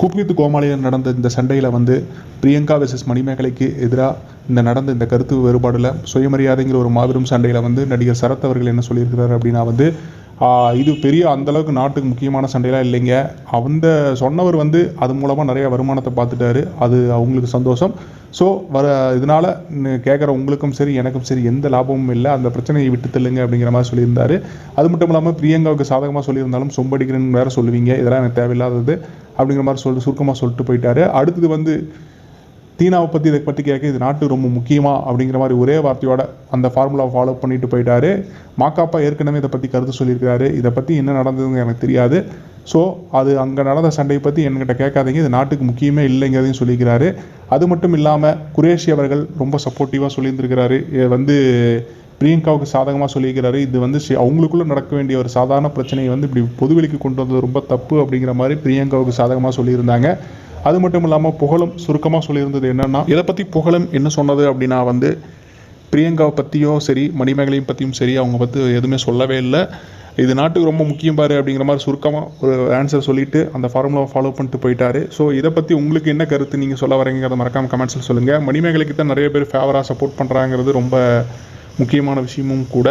Cook with கோமாளியில் நடந்த இந்த சண்டையில் வந்து பிரியங்கா வெர்சஸ் மணிமேகலைக்கு எதிராக இந்த நடந்த இந்த கருத்து வேறுபாடில் சுயமரியாதைங்கிற ஒரு மாபெரும் சண்டையில் வந்து நடிகர் சரத் அவர்கள் என்ன சொல்லியிருக்கிறார் அப்படின்னா வந்து இது பெரிய அந்தளவுக்கு நாட்டுக்கு முக்கியமான சண்டையெல்லாம் இல்லைங்க. அந்த சொன்னவர் வந்து அது மூலமாக நிறைய வருமானத்தை பார்த்துட்டாரு. அது அவங்களுக்கு சந்தோஷம். ஸோ வர இதனால் கேட்குற உங்களுக்கும் சரி எனக்கும் சரி எந்த லாபமும் இல்லை. அந்த பிரச்சனையை விட்டு தள்ளுங்க அப்படிங்கிற மாதிரி சொல்லியிருந்தாரு. அது மட்டும் இல்லாமல் பிரியங்காவுக்கு சாதகமாக சொல்லியிருந்தாலும் சொம்படிக்கிறேன்னு வேறு சொல்லுவீங்க. இதெல்லாம் எனக்கு தேவையில்லாதது. அப்படிங்கிற மாதிரி சொல்லிட்டு சுருக்கமாக சொல்லிட்டு போயிட்டாரு. அடுத்தது வந்து தீனாவை பற்றி இதை பற்றி கேட்க இது நாட்டு ரொம்ப முக்கியமாக அப்படிங்கிற மாதிரி ஒரே வார்த்தையோட அந்த ஃபார்முலாவை ஃபாலோ பண்ணிட்டு போயிட்டாரு. மாக்காப்பா ஏற்கனவே இதை பற்றி கருத்து சொல்லியிருக்காரு இதை பற்றி என்ன நடந்ததுன்னு எனக்கு தெரியாது. ஸோ அது அங்கே நடந்த சண்டையை பற்றி என்கிட்ட கேட்காதீங்க. இது நாட்டுக்கு முக்கியமே இல்லைங்கிறதையும் சொல்லியிருக்கிறாரு. அது மட்டும் இல்லாமல் குரேஷி அவர்கள் ரொம்ப சப்போர்ட்டிவாக சொல்லியிருந்திருக்கிறாரு. வந்து பிரியங்காவுக்கு சாதகமாக சொல்லியிருக்கிறாரு. இது வந்து அவங்களுக்குள்ளே அவங்களுக்குள்ள நடக்க வேண்டிய ஒரு சாதாரண பிரச்சனையை வந்து இப்படி பொதுவெளிக்கு கொண்டு வந்தது ரொம்ப தப்பு அப்படிங்கிற மாதிரி பிரியங்காவுக்கு சாதகமாக சொல்லியிருந்தாங்க. அது மட்டும் இல்லாமல் புகழும் சுருக்கமாக சொல்லியிருந்தது என்னன்னா இதை பற்றி புகழும் என்ன சொன்னது? அப்படின்னா வந்து பிரியங்காவை பற்றியும் சரி மணிமேகலையும் பற்றியும் சரி அவங்க பற்றி எதுவுமே சொல்லவே இல்லை. இது நாட்டுக்கு ரொம்ப முக்கியம் பாரு அப்படிங்கிற மாதிரி சுருக்கமாக ஒரு ஆன்சர் சொல்லிட்டு அந்த ஃபார்முலாவை ஃபாலோ பண்ணிட்டு போயிட்டாரு. ஸோ இதை பற்றி உங்களுக்கு என்ன கருத்து? நீங்கள் சொல்ல வரீங்கிறத மறக்காமல் கமெண்ட்ஸில் சொல்லுங்கள் மணிமேகலைக்கு தான் நிறைய பேர் ஃபேவராக சப்போர்ட் பண்ணுறாங்கிறது ரொம்ப முக்கியமான விஷயமும் கூட